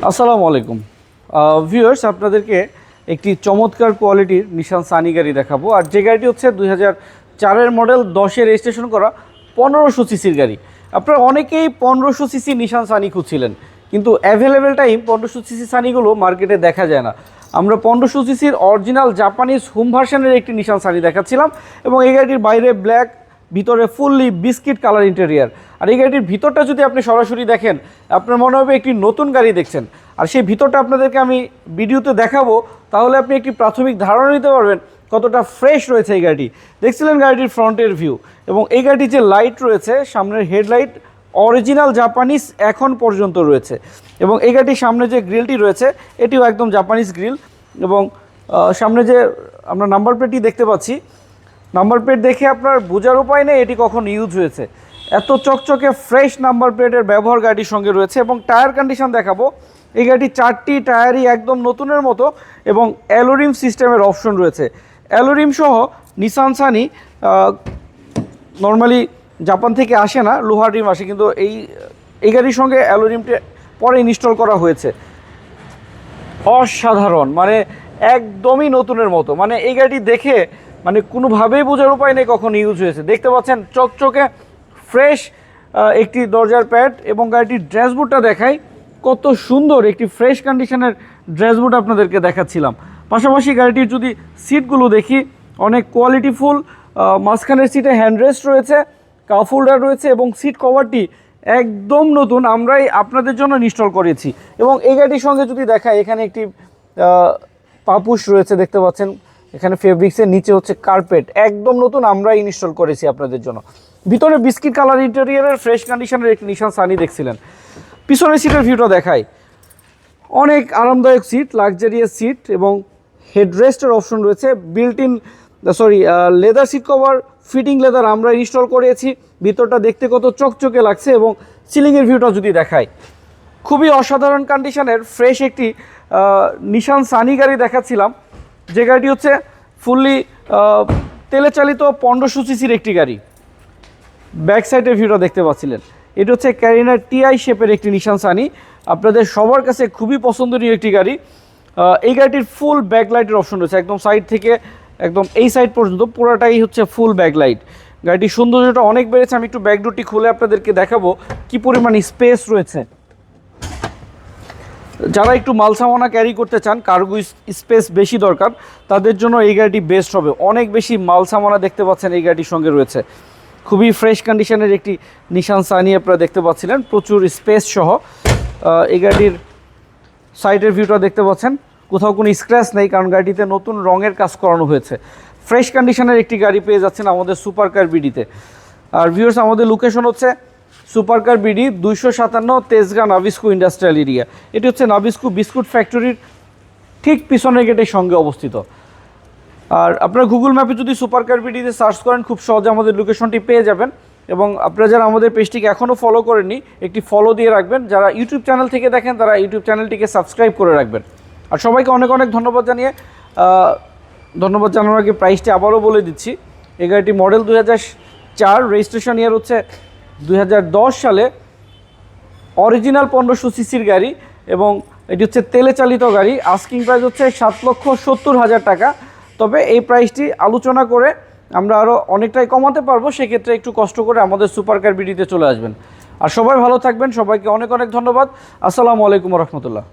আসসালামু আলাইকুম। ভিউয়ার্স আপনাদেরকে একটি চমৎকার কোয়ালিটির নিশান সানি গাড়ি দেখাবো। আর যে গাড়িটি হচ্ছে দুই চারের মডেল দশে রেজিস্ট্রেশন করা পনেরোশো সিসির গাড়ি। আপনারা অনেকেই পনেরোশো সিসি নিশান সানি খুঁজছিলেন, কিন্তু অ্যাভেলেবেল টাইম পনেরোশো সিসি সানিগুলো মার্কেটে দেখা যায় না। আমরা পনেরোশো সিসির অরিজিনাল জাপানিজ হোম ভার্সনের একটি নিশান সানি দেখাচ্ছিলাম এবং এই গাড়িটির বাইরে ব্ল্যাক ভিতরে ফুললি বিস্কিট কালার ইন্টেরিয়ার। আর এই গাড়িটির ভিতরটা যদি আপনি সরাসরি দেখেন, আপনার মনে হবে একটি নতুন গাড়ি দেখছেন। আর সেই ভিতরটা আপনাদেরকে আমি ভিডিওতে দেখাবো, তাহলে আপনি একটি প্রাথমিক ধারণা নিতে পারবেন কতটা ফ্রেশ রয়েছে এই গাড়িটি। দেখছিলেন গাড়িটির ফ্রন্টের ভিউ এবং এই গাড়িটির যে লাইট রয়েছে, সামনের হেডলাইট অরিজিনাল জাপানিজ এখন পর্যন্ত রয়েছে। এবং এই গাড়িটির সামনে যে গ্রিলটি রয়েছে, এটিও একদম জাপানিজ গ্রিল এবং সামনে যে আমরা নাম্বার প্লেটটি দেখতে পাচ্ছি নাম্বার প্লেট দেখে আপনার বোঝার উপায় নেই, এটি কখন ইউজ হয়েছে। এত চকচকে ফ্রেশ নাম্বার প্লেটের ব্যবহার গাড়ির সঙ্গে রয়েছে এবং টায়ার কন্ডিশন দেখাবো। এই গাড়িটি চারটি টায়ারই একদম নতুনের মতো এবং অ্যালোরিম সিস্টেমের অপশন রয়েছে। অ্যালোরিম সহ নিসান সানি নর্মালি জাপান থেকে আসে না, লোহার রিম আসে, কিন্তু এই এই গাড়ির সঙ্গে অ্যালোরিমটি পরে ইনস্টল করা হয়েছে। অসাধারণ মানে একদমই নতুনের মতো। মানে এই গাড়িটি দেখে মানে কোনোভাবেই বোঝার উপায় নেই কখন ইউজ হয়েছে। দেখতে পাচ্ছেন চকচকে ফ্রেশ একটি দরজার প্যাড এবং গাড়িটির ড্যাশবোর্ডটা দেখাই। কত সুন্দর একটি ফ্রেশ কন্ডিশনের ড্যাশবোর্ড আপনাদেরকে দেখাচ্ছিলাম। পাশাপাশি গাড়িটির যদি সিটগুলো দেখি, অনেক কোয়ালিটিফুল মাঝখানের সিটে হ্যান্ডরেস্ট রয়েছে কাপ হোল্ডার রয়েছে এবং সিট কভারটি একদম নতুন। আমরাই আপনাদের জন্য ইনস্টল করেছি। এবং এই গাড়িটির সঙ্গে যদি দেখায় এখানে একটি পাপুস রয়েছে, দেখতে পাচ্ছেন। এখানে ফেব্রিক্সের নিচে হচ্ছে কার্পেট একদম নতুন আমরাই ইনস্টল করেছি আপনাদের জন্য। ভিতরে বিস্কিট কালার ইন্টেরিয়ারের ফ্রেশ কন্ডিশনের একটি নিশান সানি দেখছিলেন। পিছনের সিটের ভিউটা দেখায় অনেক আরামদায়ক সিট লাক্সারিয়াস সিট এবং হেডরেস্টের অপশন রয়েছে। Built in sorry leather seat cover fitting leather আমরা ইনস্টল করেছি। ভিতরটা দেখতে কত চকচকে লাগছে এবং সিলিংয়ের ভিউটা যদি দেখায় খুবই অসাধারণ কন্ডিশনের ফ্রেশ একটি নিশান সানি গাড়ি দেখাচ্ছিলাম। যে গাড়িটি হচ্ছে ফুললি তেলে চালিত পনেরোশো সিসির একটি গাড়ি। ব্যাক সাইডের ভিউটা দেখতে পাচ্ছিলেন। এটা হচ্ছে ক্যারিনার টিআই শেপের একটি নিশান সানি। আপনাদের সবার কাছে খুবই পছন্দনীয় একটি গাড়ি। এই গাড়িটির ফুল ব্যাকলাইটের অপশন রয়েছে। একদম সাইড থেকে, একদম এই সাইড পর্যন্ত পুরোটাই হচ্ছে ফুল ব্যাকলাইট। গাড়িটির সৌন্দর্যটা অনেক বেড়েছে। আমি একটু ব্যাকডোরটি খুলে আপনাদেরকে দেখাবো কি পরিমাণ স্পেস রয়েছে। যারা একটু মাল সামানা ক্যারি করতে চান কার্গো স্পেস বেশি দরকার, তাদের জন্য এই গাড়িটি বেস্ট হবে। অনেক বেশি মালসামানা দেখতে পাচ্ছেন এই গাড়িটির সঙ্গে রয়েছে। খুবই ফ্রেশ কন্ডিশনের একটি নিশান সানি আপনারা দেখতে পাচ্ছিলেন, প্রচুর স্পেস সহ। এই গাড়ির সাইডের ভিউটা দেখতে পাচ্ছেন। কোথাও কোনো স্ক্র্যাচ নেই, কারণ গাড়িটিতে নতুন রঙের কাজ করানো হয়েছে। ফ্রেশ কন্ডিশনের একটি গাড়ি পেয়ে যাচ্ছেন আমাদের সুপার কার বিডিতে আর ভিউয়ার্স আমাদের লোকেশন হচ্ছে সুপার কার বিডি দুইশো সাতান্ন তেজগাঁ নাবিস্কু ইন্ডাস্ট্রিয়াল এরিয়া। এটি হচ্ছে নাবিস্কু বিস্কুট ফ্যাক্টরির ঠিক পিছনের গেটের সঙ্গে অবস্থিত। আর আপনার গুগল ম্যাপে যদি সুপারকার বিডিতে সার্চ করেন, খুব সহজে আমাদের লোকেশনটি পেয়ে যাবেন। এবং আপনারা যারা আমাদের পেজটিকে এখনও ফলো করেননি, একটি ফলো দিয়ে রাখবেন। যারা ইউটিউব চ্যানেল থেকে দেখেন, তারা ইউটিউব চ্যানেলটিকে সাবস্ক্রাইব করে রাখবেন। আর সবাইকে অনেক অনেক ধন্যবাদ জানিয়ে ধন্যবাদ জানানোর আগে প্রাইসটি আবারও বলে দিচ্ছি। এই গাড়িটি মডেল দুই চার রেজিস্ট্রেশন ইয়ার হচ্ছে দুই হাজার দশ সালে অরিজিনাল পনেরোশো সিসির গাড়ি এবং এটি হচ্ছে তেলে চালিত গাড়ি। আস্কিং প্রাইস হচ্ছে সাত লক্ষ সত্তর হাজার টাকা। তবে এই প্রাইসটি আলোচনা করে আমরা আরও অনেকটাই কমাতে পারব, সেক্ষেত্রে একটু কষ্ট করে আমাদের সুপার কার বিডিতে চলে আসবেন। আর সবাই ভালো থাকবেন, সবাইকে অনেক অনেক ধন্যবাদ। আসসালামু আলাইকুম রহমতুল্লাহ।